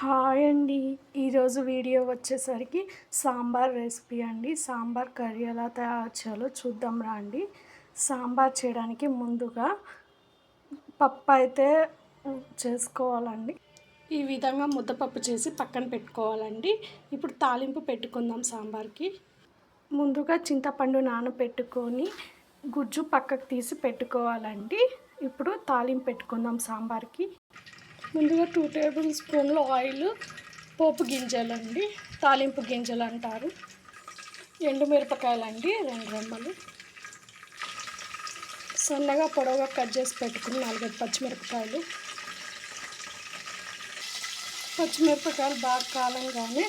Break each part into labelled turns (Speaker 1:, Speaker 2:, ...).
Speaker 1: Hi అండి. ఈరోజు video వచ్చేసరికి సాంబార్ రెసిపీ అండి. సాంబార్ కర్రీ ఎలా తయారు చేయాలో చూద్దాం రండి. సాంబార్ చేయడానికి ముందుగా పప్పు అయితే చేసుకోవాలండి. ఈ విధంగా ముద్దపప్పు చేసి పక్కన పెట్టుకోవాలండి. ఇప్పుడు తాలింపు పెట్టుకుందాం సాంబార్కి. ముందుగా చింతపండు నానబెట్టుకొని గుజ్జు పక్కకు తీసి పెట్టుకోవాలండి. ఇప్పుడు తాలింపు పెట్టుకుందాం సాంబార్కి. ముందుగా టూ టేబుల్ స్పూన్లు ఆయిల్ పోపు గింజలు అండి తాలింపు గింజలు అంటారు. ఎండుమిరపకాయలు అండి రెండు రెమ్మలు. సన్నగా పొడవుగా కట్ చేసి పెట్టుకుని నాలుగైదు పచ్చిమిరపకాయలు. పచ్చిమిరపకాయలు బాగా కాలంగానే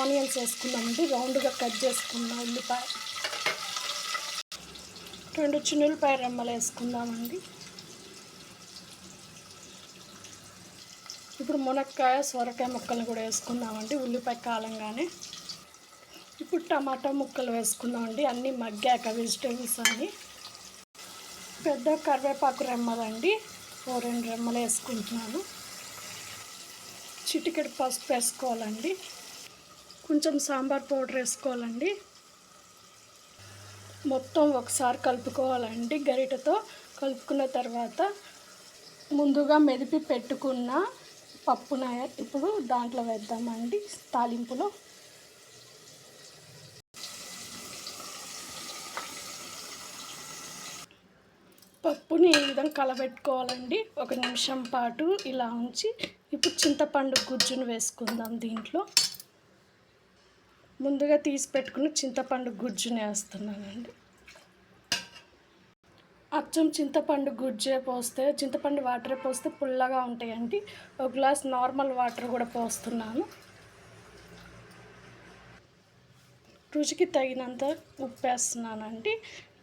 Speaker 1: ఆనియన్స్ వేసుకున్నామండి రౌండ్గా కట్ చేసుకుందాం ఉల్లిపాయ. రెండు చిన్నులపాయ రెమ్మలు వేసుకుందామండి. ఇప్పుడు మునక్కాయ సొరకాయ ముక్కలు కూడా వేసుకుందామండి. ఉల్లిపాయ కాలంగానే. ఇప్పుడు టమాటా ముక్కలు వేసుకుందామండి. అన్నీ మగ్గాక వెజిటేబుల్స్ అన్నీ. పెద్ద కరివేపాకు రెమ్మలండి. ఓ రెండు రెమ్మలు వేసుకుంటున్నాను. చిటికెడు పసుపు వేసుకోవాలండి. కొంచెం సాంబార్ పౌడర్ వేసుకోవాలండి. మొత్తం ఒకసారి కలుపుకోవాలండి గరిటతో. కలుపుకున్న తర్వాత ముందుగా మెదిపి పెట్టుకున్న పప్పున ఇప్పుడు దాంట్లో వేద్దామండి. తాలింపులో. పప్పుని ఈ విధంగా కలబెట్టుకోవాలండి. ఒక నిమిషం పాటు ఇలా ఉంచి ఇప్పుడు చింతపండు గుజ్జును వేసుకుందాం దీంట్లో. ముందుగా తీసి పెట్టుకుని చింతపండు గుజ్జుని వేస్తున్నానండి. అచ్చం చింతపండు గుజ్జే పోస్తే చింతపండు వాటర్ పోస్తే పుల్లగా ఉంటాయండి. ఒక గ్లాస్ నార్మల్ వాటర్ కూడా పోస్తున్నాను. రుచికి తగినంత ఉప్పు వేస్తున్నానండి.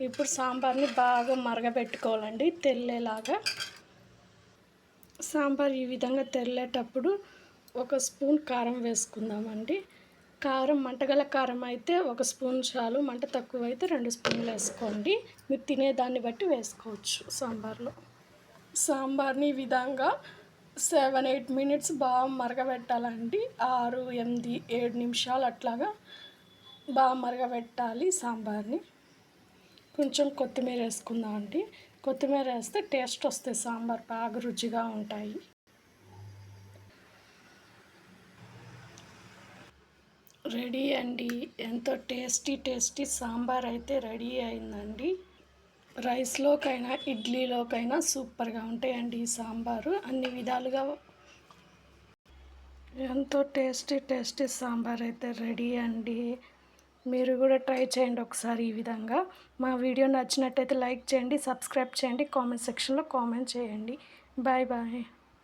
Speaker 1: ఇప్పుడు సాంబార్ని బాగా మరగబెట్టుకోవాలండి తెల్లేలాగా. సాంబార్ ఈ విధంగా తెల్లేటప్పుడు ఒక స్పూన్ కారం వేసుకుందామండి. కారం మంటగల కారం అయితే ఒక స్పూన్ చాలు మంట తక్కువ అయితే రెండు స్పూన్లు వేసుకోండి. మీరు తినేదాన్ని బట్టి వేసుకోవచ్చు సాంబార్లో. సాంబార్ని ఈ విధంగా సెవెన్ ఎయిట్ మినిట్స్ బాగా మరగబెట్టాలండి. ఆరు ఎనిమిది ఏడు నిమిషాలు అట్లాగా బాగా మరగబెట్టాలి సాంబార్ని. కొంచెం కొత్తిమీర వేసుకుందాం అండి కొత్తిమీర వేస్తే టేస్ట్ వస్తాయి సాంబార్ బాగా రుచిగా ఉంటాయి. రెడీ అండి. ఎంతో టేస్టీ టేస్టీ సాంబార్ అయితే రెడీ అయిందండి. రైస్లోకైనా ఇడ్లీలోకైనా సూపర్గా ఉంటాయండి ఈ సాంబారు. అన్ని విధాలుగా ఎంతో టేస్టీ టేస్టీ సాంబార్ అయితే రెడీ అండి. మీరు కూడా ట్రై చేయండి ఒకసారి ఈ విధంగా. మా వీడియో నచ్చినట్టయితే లైక్ చేయండి సబ్స్క్రైబ్ చేయండి కామెంట్ సెక్షన్లో కామెంట్ చేయండి. Bye bye.